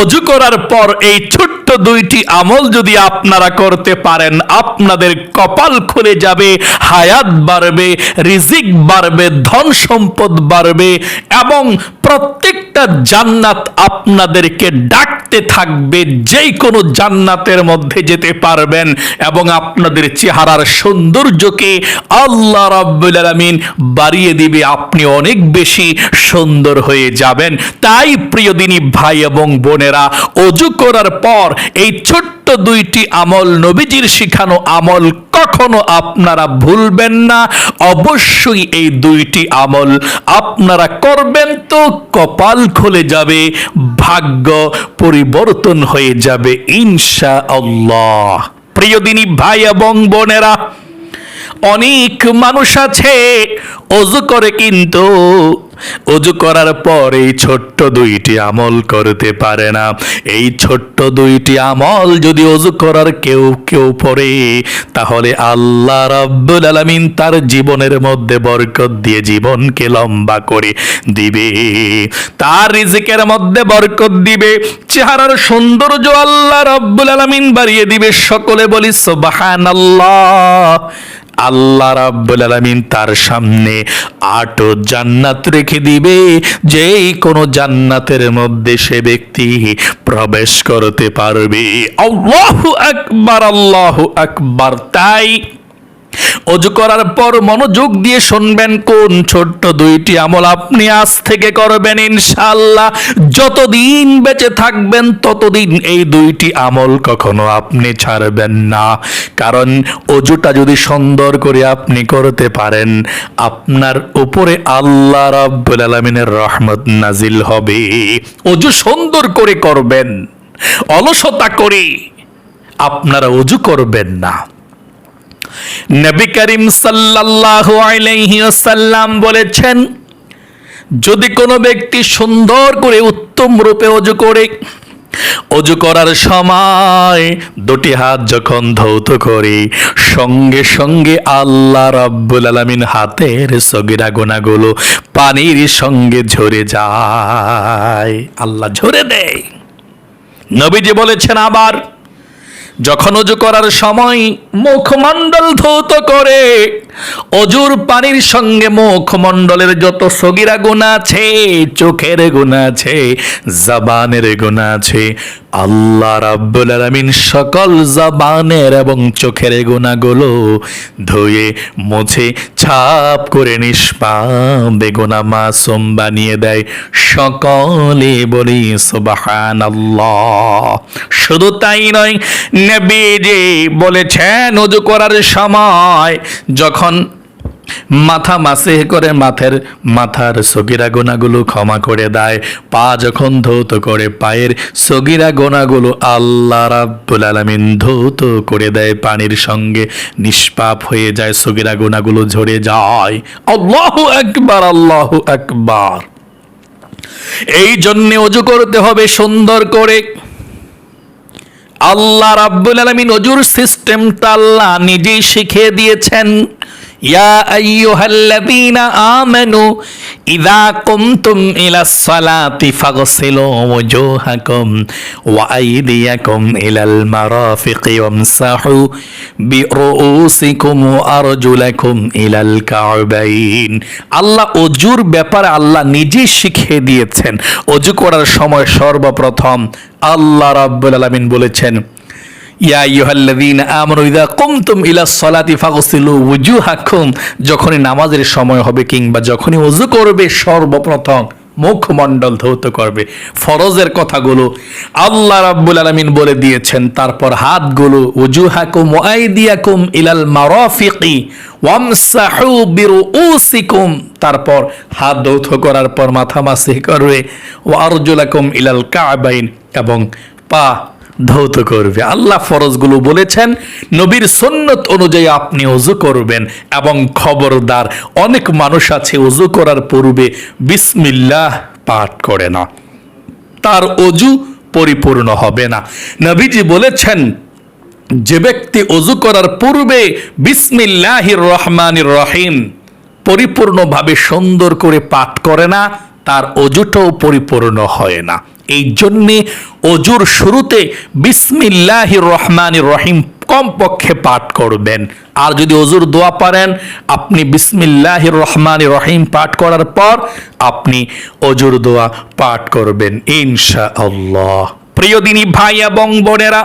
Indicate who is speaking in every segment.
Speaker 1: অজু করার পর এই ছোট্ট দুইটি আমল যদি আপনারা করতে পারেন, আপনাদের কপাল খুলে যাবে, হায়াত বাড়বে, রিজিক বাড়বে, ধন সম্পদ বাড়বে এবং প্রত্যেকটা জান্নাত আপনাদেরকে ডাকতে থাকবে, যেই কোনো জান্নাতের মধ্যে যেতে পারবেন এবং আপনাদের চেহারার সৌন্দর্যকে আল্লাহ রাব্বুল আলামিন বাড়িয়ে দিবে, আপনি অনেক বেশি সুন্দর হয়ে যাবেন। তাই প্রিয় দিনী ভাই এবং বোনেরা, অজু করার পর এই ছোট্ট দুইটি আমল নবীজির শিখানো আমল কখনো আপনারা ভুলবেন না। অবশ্যই এই দুইটি আমল আপনারা করবেন তো কপাল খুলে যাবে, ভাগ্য পরিবর্তন হয়ে যাবে ইনশা আল্লাহ প্রিয় দিনী ভাই এবং বোনেরা অনেক মানুষ আছে, অজু করে কিন্তু অজু করার পর এই ছোট্ট দুইটি আমল করতে পারে না। এই ছোট্ট দুইটি আমল যদি অজু করার কেউ কেউ পড়ে, তাহলে আল্লাহ রাব্বুল আলামিন তার জীবনের মধ্যে বরকত দিয়ে জীবনকে লম্বা করে দিবে। তার রিজিকের মধ্যে বরকত দিবে, চেহারার সৌন্দর্য আল্লাহ রাব্বুল আলামিন বাড়িয়ে দিবে। সকলে বলি, সুবহানাল্লাহ। আল্লাহ রাব্বুল আলামিন তার সামনে আটো জান্নাত রেখে দিবে। যেই কোনো জান্নাতের মধ্যে সে ব্যক্তি প্রবেশ করতে পারবে। আল্লাহু আকবার আল্লাহু আকবার, তাই অজু করার পর মনোযোগ দিয়ে শুনবেন কোন ছোট্ট দুইটি আমল আপনি আজ থেকে করবেন ইনশাল্লাহ যতদিন বেঁচে থাকবেন, ততদিন এই দুইটি আমল কখনো আপনি ছাড়বেন না। কারণ অজুটা যদি সুন্দর করে আপনি করতে পারেন, আপনার উপরে আল্লাহ রাব্বুল আলামিনের রহমত নাজিল হবে। অজু সুন্দর করে করবেন, অলসতা করে আপনারা অজু করবেন না। নবী করিম সাল্লাল্লাহু আলাইহি ওয়াসাল্লাম বলেছেন, যদি কোনো ব্যক্তি সুন্দর করে উত্তম রূপে অজু করে, অজু করার সময় দুটি হাত যখন ধৌত করে, সঙ্গে সঙ্গে আল্লাহ রাব্বুল আলামিন হাতের সগিরা গোনাগুলো পানির সঙ্গে ঝরে যায়। আল্লাহ ঝরে দেয়। নবীজি বলেছেন আবার যখন অজু করার সময় মুখমণ্ডল ধৌত করে অজুর পানির সঙ্গে মুখমণ্ডলের যত সগিরা গুণা আছে, চোখের গুণা আছে, জবানের গুণা আছে, আল্লাহ রাব্বুল আলামিন সকল জবানের এবং চোখের গুণাগুলো ধুয়ে, মুছে, ছাপ করে নিষ্পাপ বেগুনা মাসুম বানিয়ে দেয়। সকলে বলি, সুবহানাল্লাহ। শুধু তাই নয়, নবীজি বলেছেন, অজু করার সময় যখন মাথা মাসে করে মাথের মাথার সগিরা গোনাগুলো ক্ষমা করে দেয়। পা যখন ধৌত করে পায়ের সগিরা গোনাগুলো আল্লাহ রাব্বুল আলামিন ধৌত করে দেয় পানির সঙ্গে। নিষ্পাপ হয়ে যায় সগিরা গোনাগুলো ঝরে যায়। আল্লাহু একবার আল্লাহ একবার এই জন্যে অজু করতে হবে সুন্দর করে। আল্লাহ রাব্বুল আলমিন অজুর সিস্টেমটা আল্লাহ নিজেই শিখিয়ে দিয়েছেন। আইয়ুহাল্লাযীনা আমানু ইযা কুমতুম ইলাস সালাতি ফাগসিলু ওয়াজুহাকুম ওয়া আইদিয়াকুম ইলাল মারাফিকি ওয়ামসাহু বিরুউসিকুম ওয়া আরজুলাকুম ইলাল কা'বাইন। আল্লাহ অজুর ব্যাপারে আল্লাহ নিজেই শিখিয়ে দিয়েছেন। অজু করার সময় সর্বপ্রথম আল্লাহ রাব্বুল আলামিন বলেছেন যখনই নামাজের সময় হবে কিংবা যখনই উজু করবে, সর্বপ্রথম মুখমণ্ডল ধৌত করবে। ফরজের কথাগুলো আল্লাহ রাব্বুল আলামিন বলে দিয়েছেন, তারপর হাতগুলো ওজুহাকুম ওয়াইদিয়াকুম ইলাল মারাফিকি তারপর হাত ধৌত করার পর মাথা মাসি করবে। ওয়া আরজুলাকুম ইলাল কাবাইন এবং পা ধৌত করবে। আল্লাহ ফরজগুলো বলেছেন, নবীর সন্ন্যত অনুযায়ী আপনি অজু করবেন এবং খবরদার অনেক মানুষ আছে অজু করার পূর্বে বিসমিল্লাহ পাঠ করে না। তার অজু পরিপূর্ণ হবে না। নবীজি বলেছেন, যে ব্যক্তি অজু করার পূর্বে বিসমিল্লাহির রহমানির রহিম পরিপূর্ণভাবে সুন্দর করে পাঠ করে না, তার অজুটাও পরিপূর্ণ হয় না। এই জন্যে অজুর শুরুতে বিসমিল্লাহির রহমানির রহিম কমপক্ষে পাঠ করবেন। আর যদি অজুর দোয়া পারেন, আপনি বিসমিল্লাহির রহমানির রহিম পাঠ করার পর আপনি অজুর দোয়া পাঠ করবেন ইনশা আল্লাহ প্রিয় দিনী ভাই এবং বোনেরা,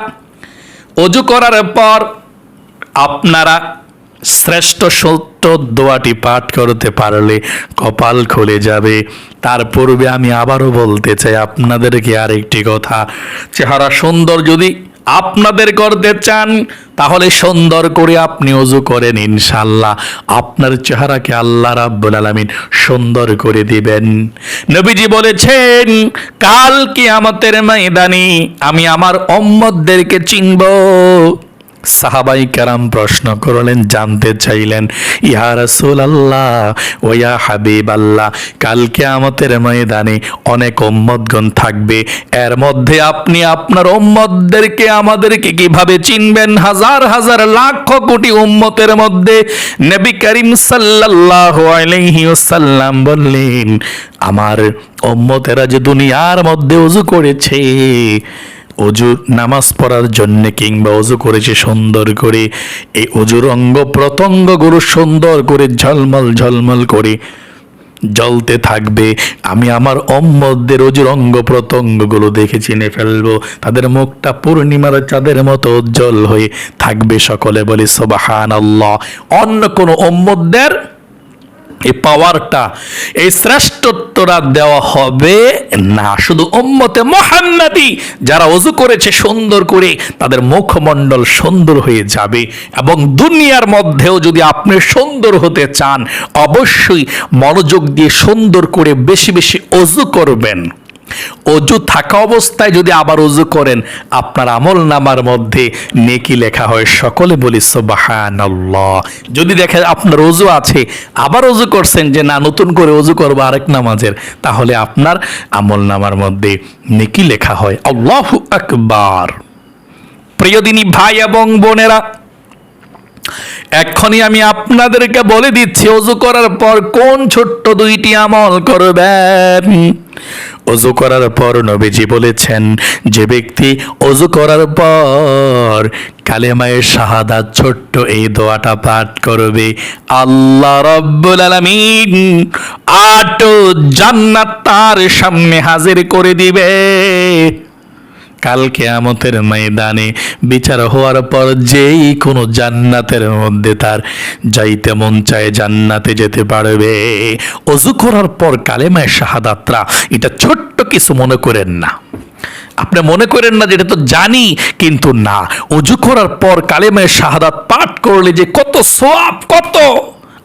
Speaker 1: অজু করার পর আপনারা শ্রেষ্ঠ সত্য দোয়াটি পাঠ করতে পারলে কপাল খুলে যাবে। তার পূর্বে আমি আবারও বলতে চাই, আপনাদেরকে আরেকটি কথা। চেহারা সুন্দর যদি আপনাদের করতে চান, তাহলে সুন্দর করে আপনি অজু করেন ইনশাল্লাহ আপনার চেহারাকে আল্লাহ রাব্বুল আলামিন সুন্দর করে দিবেন। নবীজি বলেছেন, কাল কিয়ামতের ময়দানে আমি আমার উম্মতদেরকে চিনব। সাহাবাই কারাম প্রশ্ন করলেন, জানতে চাইলেন, ইয়া রাসূল আল্লাহ ও ইয়া হাবিব আল্লাহ কালকে আমাদের ময়দানে অনেক উম্মতগণ থাকবে। এর মধ্যে আপনি আপনার উম্মতদেরকে আমাদেরকে কীভাবে চিনবেন? হাজার হাজার, লাখ কোটি উম্মতের মধ্যে নবী করিম সাল্লাল্লাহু আলাইহি ওয়াসাল্লাম বললেন, আমার উম্মতেরা যে দুনিয়ার মধ্যে উজু করেছে অজু নামাজ পড়ার জন্য কিংবা অজু করেছে সুন্দর করে, এই অজুর অঙ্গ প্রত্যঙ্গ গুরু সুন্দর করে ঝলমল ঝলমল করে জ্বলতে থাকবে। আমি আমার অম্মদের অজুর অঙ্গ প্রত্যঙ্গগুলো দেখে চিনে ফেলব। তাদের মুখটা পূর্ণিমার চাঁদের মতো উজ্জ্বল হয়ে থাকবে সকলে বলি সোবাহান অন্য কোনো অম্মদের এই পাওয়ারটা, এই শ্রেষ্ঠত্বটা দেওয়া হবে না। শুধু উম্মতে মোহাম্মদি যারা অজু করেছে সুন্দর করে, তাদের মুখমণ্ডল সুন্দর হয়ে যাবে এবং দুনিয়ার মধ্যেও যদি আপনি সুন্দর হতে চান, অবশ্যই মনোযোগ দিয়ে সুন্দর করে বেশি বেশি অজু করবেন। অজু থাকা অবস্থায় যদি আবার অজু করেন, আপনার আমল নামার মধ্যে নেকি লেখা হয়, সকলে বলি সুবহানাল্লাহ। যদি দেখে আপনার অজু আছে, আবার অজু করছেন যে না, নতুন করে অজু করব আরেক নামাজের, তাহলে আপনার আমল নামার মধ্যে নেকি লেখা হয়, আল্লাহু আকবার। প্রিয় দিনী ভাই এবং বোনেরা এক্ষুনি আমি আপনাদেরকে বলে দিচ্ছি, অজু করার পর কোন ছোট্ট দুইটি আমল করবেন? অজু করার পর নবীজি বলেছেন, যে ব্যক্তি অজু করার পর কালেমায়ের শাহাদাত, ছোট্ট এই দোয়াটা পাঠ করবে, আল্লাহ রব্বুল আলামিন আট জান্নাত তার সামনে হাজির করে দিবে। কাল কেয়ামতের ময়দানে বিচার হওয়ার পর যেই কোনো জান্নাতের মধ্যে তার যাইতে মন চায় জান্নাতে যেতে পারবে। অজু করার পর কালেমায় শাহাদাতরা, এটা ছোট্ট কিছু মনে করেন না। আপনি মনে করেন না যে এটা তো জানি, কিন্তু না। অজু করার পর কালেমায় শাহাদাত পাঠ করলে যে কত সোয়াব কত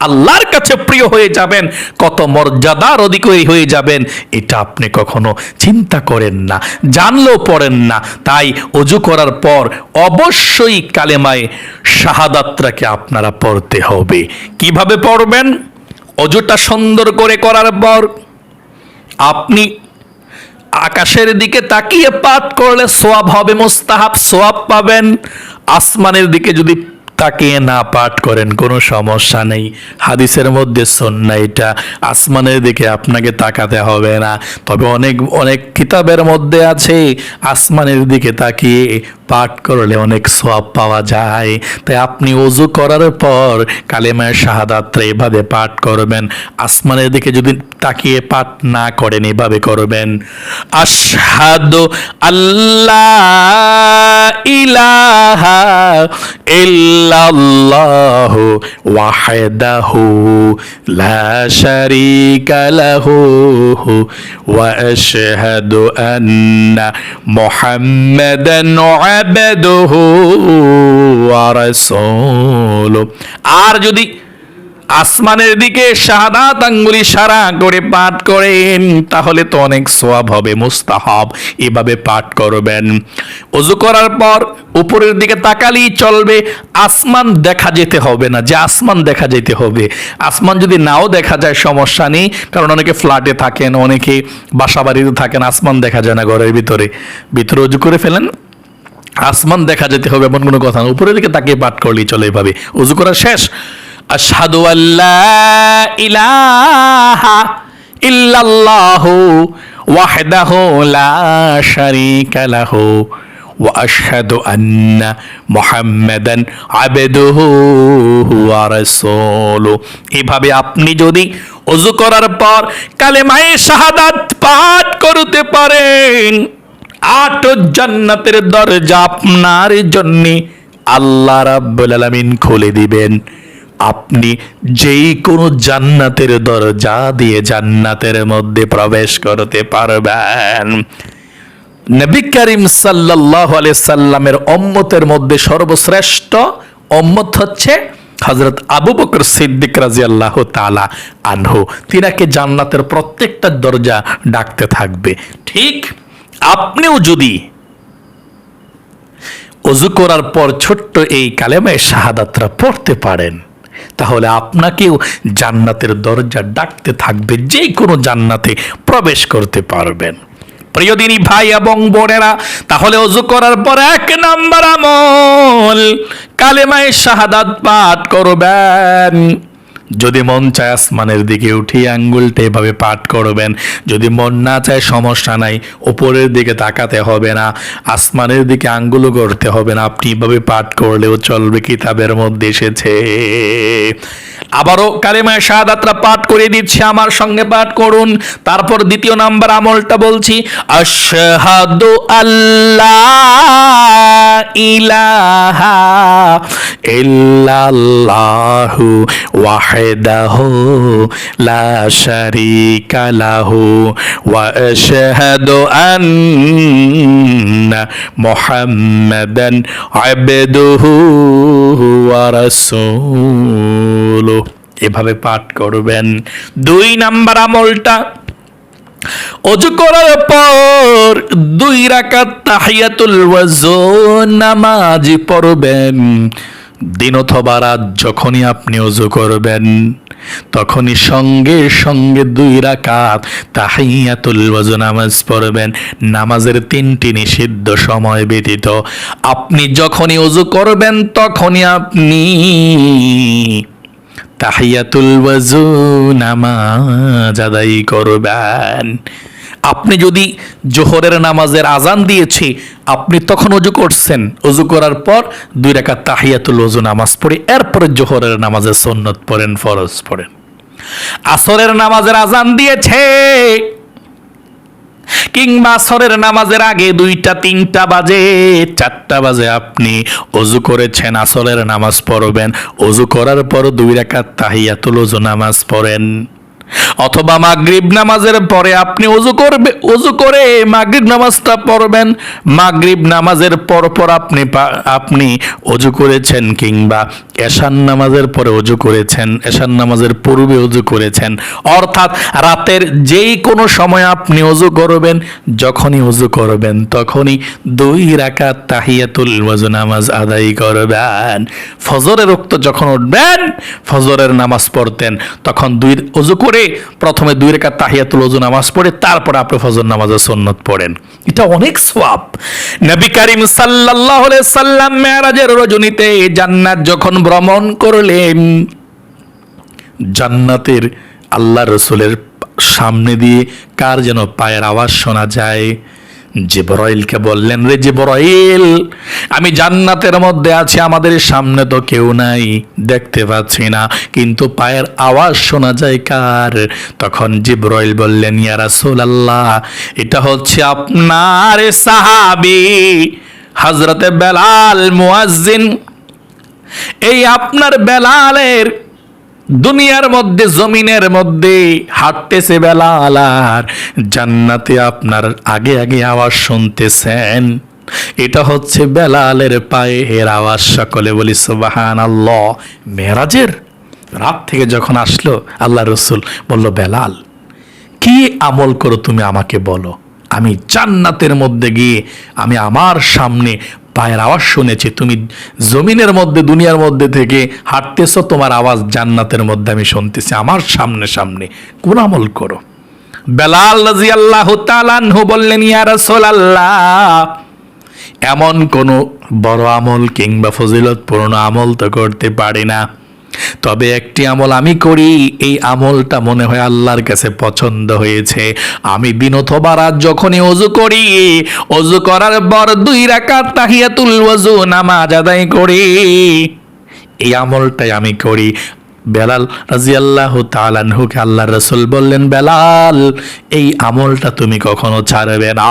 Speaker 1: আল্লাহর কাছে প্রিয় হয়ে যাবেন, কত মর্যাদার অধিকারী হয়ে যাবেন, এটা আপনি কখনো চিন্তা করেন না, জানলেও পড়েন না। তাই অজু করার পর অবশ্যই কালেমায় শাহাদাতটাকে আপনারা পড়তে হবে। কীভাবে পড়বেন? অজুটা সুন্দর করে করার পর আপনি আকাশের দিকে তাকিয়ে পাঠ করলে সোয়াব হবে, মোস্তাহাব সোয়াব পাবেন। আসমানের দিকে যদি তাকিয়ে না পাঠ করেন, কোনো সমস্যা নেই। হাদিসের মধ্যে সন্না এটা। আসমানের দিকে আপনাকে তাকাতে হবে না। তবে অনেক অনেক কিতাবের মধ্যে আছে, আসমানের দিকে তাকিয়ে পাঠ করলে অনেক সওয়াব পাওয়া যায়। তাই আপনি অজু করার পর কালেমায় শাহাদাতটা এভাবে পাঠ করবেন। আসমানের দিকে যদি তাকিয়ে পাঠ না করেন, এভাবে করবেন। আশহাদু আল্লাহ ইলাহা ইল্লাল্লাহু ওয়াহদাহু লা শারীকা লাহু ওয়া আশহাদু আর যদি আসমানের দিকে শাহাদাত আঙ্গুলি সারা করে পাঠ করেন, তাহলে তো অনেক সোয়াব হবে, মুস্তাহাব। এভাবে পাঠ করবেন। অজু করার পর উপরের দিকে তাকালেই চলবে, আসমান দেখা যেতে হবে না, যে আসমান দেখা যেতে হবে। আসমান যদি নাও দেখা যায়, সমস্যা নেই, কারণ অনেকে ফ্ল্যাটে থাকেন, অনেকে বাসা বাড়িতে থাকেন, আসমান দেখা যায় না ঘরের ভিতরে। ভিতরে অজু করে ফেলেন আসমান দেখা যেতে হবে এমন কোনো কথা না উপরের দিকে তাকিয়ে পাঠ করলেই চলে এভাবে উজু করা শেষ আশহাদু আল্লাহ ইলাহা ইল্লাল্লাহু ওয়াহদাহু লা শারীকা লাহু واشهد ان محمدا عبده ورسوله এভাবে আপনি যদি ওযু করার পর কালেমায়ে শাহাদাত পাঠ করতে পারেন আট জান্নাতের দরজা আপনার জন্য আল্লাহ রাব্বুল আলামিন খুলে দিবেন। আপনি যেই কোনো জান্নাতের দরজা দিয়ে জান্নাতের মধ্যে প্রবেশ করতে পারবেন। নবী করিম সাল্লাহ সাল্লামের অম্মতের মধ্যে সর্বশ্রেষ্ঠ অম্মত হচ্ছে হজরত আবু বকর সিদ্দিক রাজি আল্লাহ তালা আনহু। তিনাকে জান্নাতের প্রত্যেকটা দরজা ডাকতে থাকবে। ঠিক আপনিও যদি অজু করার পর ছোট্ট এই কালেমায় শাহাদাতরা পড়তে পারেন, তাহলে আপনাকেও জান্নাতের দরজা ডাকতে থাকবে যে কোনো জান্নাতে প্রবেশ করতে পারবেন। প্রিয় দিনী ভাই এবং বোনেরা, তাহলে অজু করার পর এক নাম্বার আমল, কালেমায় শাহাদাত পাঠ করবেন। যদি মন চায় আসমানের দিকে উঠিয়ে আঙ্গুলটা এভাবে পাঠ করবেন। যদি মন না চায় সমস্যা নাই উপরের দিকে তাকাতে হবে না। আসমানের দিকে আঙ্গুলও করতে হবে না। আপনি এভাবে পাঠ করলেও চলবে কিতাবের মধ্যে এসেছে। আবারও কালেমায় শাহাদাতরা পাঠ করে দিচ্ছি। আমার সঙ্গে পাঠ করুন। তারপর দ্বিতীয় নাম্বার আমলটা বলছি, আশহাদু আল্লাহ ইলাহা ইল্লাল্লাহু ওয়াহদাহু শারীকা লাহু, ওয়া আশহাদু আন্না মুহাম্মাদান আবদুহু ওয়া রাসূলুহু এভাবে পাঠ করবেন। দুই নাম্বার আমলটা, অজু করার পর দুই রাকাত তাহিয়াতুল ওয়াজু নামাজ পড়বেন। দিন অথবা রাত যখনই আপনি অজু করবেন, তখনই সঙ্গে সঙ্গে দুই রাকাত তাহিয়াতুল ওয়াজু নামাজ পড়বেন। নামাজের তিনটি নিষিদ্ধ সময় ব্যতীত। আপনি যখনই অজু করবেন, তখনই আপনি তাহিয়াতুল ওয়াজু নামাজ আদায় করবেন। আপনি যদি জোহরের নামাজের আজান দিয়েছি, আপনি তখন অজু করছেন। অজু করার পর দুই রেখা তাহিয়াতুল ওজু নামাজ পড়ে, এরপরে জোহরের নামাজের সন্নত পড়েন, ফরজ পড়েন। আসরের নামাজের আজান দিয়েছে, কিংবা আসরের নামাজের আগে দুইটা, তিনটা বাজে, চারটা বাজে আপনি অজু করেছেন, আসরের নামাজ পড়বেন, অজু করার পর দুই রাকাত তাহিয়াতুল অজু নামাজ পড়েন। অথবা মাগরিব নামাজের পরে আপনি অজু করবে অজু করে মাগরিব নামাজটা পড়বেন। মাগরিব নামাজের পর পর আপনি আপনি অজু করেছেন কিংবা এশান নামাজের পরে অজু করেছেন এশান নামাজের পূর্বে অজু করেছেন। অর্থাৎ রাতের যেই কোনো সময় আপনি অজু করবেন, যখনই অজু করবেন, তখনই দুই রাকাত তাহিয়াতুল ওয়াজু নামাজ আদায় করবেন। ফজরের রক্ত যখন উঠবেন, ফজরের নামাজ পড়তেন, তখন দুই অজু করে প্রথমে দুই রেখা তাহিয়াতুল ওজু নামাজ পড়ে, তারপর আপনি ফজর নামাজের সন্নত পড়েন। এটা অনেক সোয়াব নবী করিম সাল্লাল্লাহু আলাইহি সাল্লাম মেরাজের রজনীতে জান্নাত যখন ভ্রমণ করলেন। জান্নাতের আল্লাহ রসুলের সামনে দিয়ে কার যেন পায়ের আওয়াজ শোনা যায়? জিবরাইলকে বললেন, রে জিবরাইল, আমি জান্নাতের মধ্যে আছি, আমাদের সামনে তো কেউ নাই, দেখতে পাচ্ছি না। কিন্তু পায়ের আওয়াজ শোনা যায় কার? তখন জিবরাইল বললেন, ইয়া রাসূলুল্লাহ, এটা হচ্ছে আপনার সাহাবী, হযরতে বেলাল মুয়াজ্জিন। এই আপনার বেলালের দুনিয়ার মধ্যে, জমিনের মধ্যে হাঁটতেছে বেলাল আর জান্নাতে আপনার আগে আগে আওয়াজ শুনতেছেন। এটা হচ্ছে বেলালের পায়ের আওয়াজ, সকলে বলি সুবাহান আল্লাহ মেরাজের রাত থেকে যখন আসলো, আল্লাহ রসুল বলল, বেলাল, কি আমল করো তুমি আমাকে বলো। আমি জান্নাতের মধ্যে গিয়ে, আমি আমার সামনে পায়ের আওয়াজ শুনেছি, তুমি জমিনের মধ্যে, দুনিয়ার মধ্যে থেকে হাঁটতেছ, তোমার আওয়াজ জান্নাতের মধ্যে আমি শুনতেছি। আমার সামনে সামনে কোন আমল করো। বেলাল রাজি আল্লাহ তালানহু বললেন, ইয়া রাসূলুল্লাহ, এমন কোনো বড় আমল কিংবা ফজিলতপূর্ণ আমল তো করতে পারি না। তবে একটি আমল আমি করি, এই আমলটা মনে হয় আল্লাহর কাছে পছন্দ হয়েছে। আমি দিন অথবা রাত যখনই অজু করি, অজু করার পর দুই রাকাত তাহিয়াতুল ওয়াজু নামাজ আদায় করি। এই আমলটাই আমি করি। বেলাল রাজিয়াল্লাহ তালানহুকে আল্লাহ রসুল বললেন, বেলাল, এই আমলটা তুমি কখনো ছাড়বে না।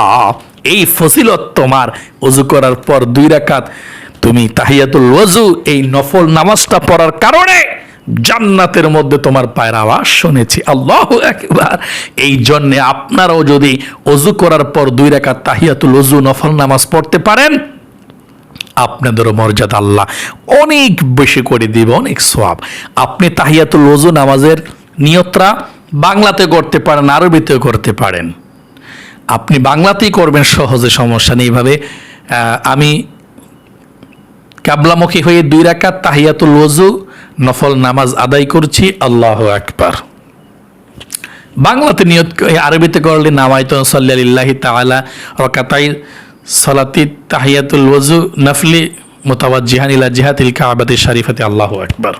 Speaker 1: এই ফসিলত তোমার। অজু করার পর দুই রাকাত তুমি তাহিয়াতুল ওয়াজু, এই নফল নামাজটা পড়ার কারণে জান্নাতের মধ্যে তোমার পায়ের আওয়াজ শুনেছি। আল্লাহ একবার এই জন্যে আপনারাও যদি অজু করার পর দুই রাকাত তাহিয়াতুল ওজু নফল নামাজ পড়তে পারেন, আপনাদেরও মর্যাদা আল্লাহ। অনেক বেশি করে দিবে, অনেক সোয়াব আপনি তাহিয়াতুল ওজু নামাজের নিয়তরা বাংলাতে করতে পারেন, আরবিতেও করতে পারেন। আপনি বাংলাতেই করবেন, সহজে সমস্যা নেই। এইভাবে আমি কাবলামুখী হয়ে দুই রাকাত তাহিয়াতুল ওজু নফল নামাজ আদায় করছি, আল্লাহ আকবার। বাংলাতে নিয়ত আরবিতে করলে নামাইত সাল্লাল্লাহি তাআলা রকাতাই সলাতি তাহিয়াতুল ওযু, নফলি মুতাওয়াজ্জিহান ইলা জিহাতিল কাবাতি শরীফাতি, আল্লাহ আকবার।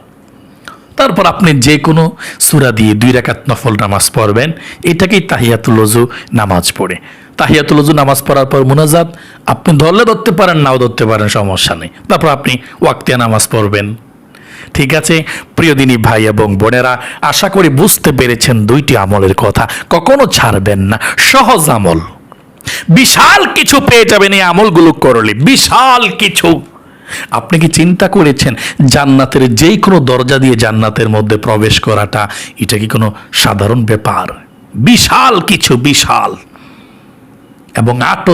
Speaker 1: তারপর আপনি যে কোনো সূরা দিয়ে দুই রাকাত নফল নামাজ পড়বেন, এটাকেই তাহিয়াতুল ওযু নামাজ পড়ে। তাহিয়াতুল ওযু নামাজ পড়ার পর মুনাজাত, আপনি ধরলে ধরতে পারেন, নাও ধরতে পারেন, সমস্যা নেই। তারপর আপনি ওয়াক্তিয়া নামাজ পড়বেন। ঠিক আছে? প্রিয় দিনী ভাই এবং বোনেরা, আশা করি বুঝতে পেরেছেন দুইটি আমলের কথা। কখনো ছাড়বেন না, সহজ আমল। বিশাল কিছু পেয়ে যাবেন এই আমলগুলো করলে, বিশাল কিছু। আপনি কি চিন্তা করেছেন, জান্নাতের যেই কোনো দরজা দিয়ে জান্নাতের মধ্যে প্রবেশ করাটা, এটা কি কোনো সাধারণ ব্যাপার? বিশাল কিছু, বিশাল। এবং আটো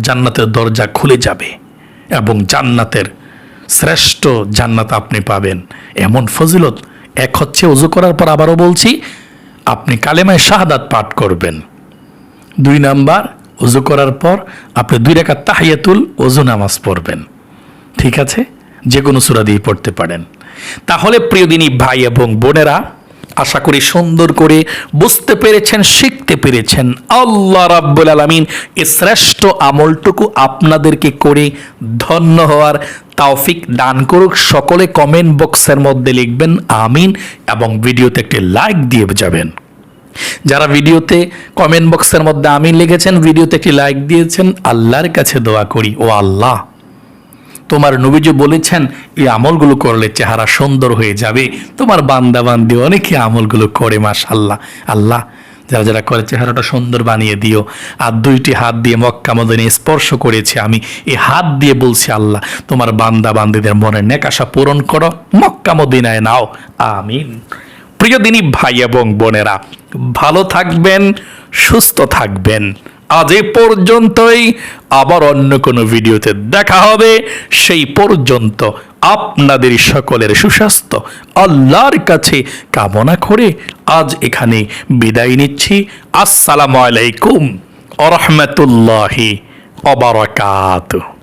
Speaker 1: জান্নাতের দরজা খুলে যাবে এবং জান্নাতের শ্রেষ্ঠ জান্নাত আপনি পাবেন। এমন ফজিলত এক হচ্ছে উজু করার পর আবারও বলছি, আপনি কালেমায় শাহাদাত পাঠ করবেন। দুই নাম্বার উজু করার পর আপনি দুই রেখা তাহিয়াতুল ওজু নামাজ পড়বেন। ঠিক আছে? যে কোনো সুরা দিয়ে পড়তে পারেন। তাহলে প্রিয়দিনী ভাই এবং বোনেরা আশা করি সুন্দর করে বুঝতে পেরেছেন, শিখতে পেরেছেন। আল্লাহ রাব্বুল আলামিন এই শ্রেষ্ঠ আমলটুকু আপনাদেরকে করে ধন্য হওয়ার তাওফিক দান করুক। সকলে কমেন্ট বক্সের মধ্যে লিখবেন, আমিন, এবং ভিডিওতে একটি লাইক দিয়ে যাবেন। যারা ভিডিওতে কমেন্ট বক্সের মধ্যে আমিন লিখেছেন, ভিডিওতে একটি লাইক দিয়েছেন, আল্লাহর কাছে দোয়া করি। ও আল্লাহ। তোমার নবীজি বলেছেন, এই আমলগুলো করলে চেহারা সুন্দর হয়ে যাবে। তোমার বান্দা বান্দি অনেকে আমলগুলো করে মাশাল্লাহ আল্লাহ, যারা যারা করে, চেহারাটা সুন্দর বানিয়ে দিও। আর দুইটি হাত দিয়ে মক্কা মদিনে স্পর্শ করেছে আমি। এই হাত দিয়ে বলছি, আল্লাহ, তোমার বান্দা বান্দিদের মনের নেকাশা পূরণ করো। মক্কা মদিনায় নাও। আমিন। প্রিয় দিনী ভাই এবং বোনেরা, ভালো থাকবেন, সুস্থ থাকবেন। আজ এ পর্যন্তই। আবার অন্য কোনো ভিডিওতে দেখা হবে। সেই পর্যন্ত আপনাদের সকলের সুস্বাস্থ্য, আল্লাহর কাছে কামনা করে আজ এখানে বিদায় নিচ্ছি। আসসালামু আলাইকুম। আরহামতুল্লাহি রহমতুল্লাহি অবরাকাতুহ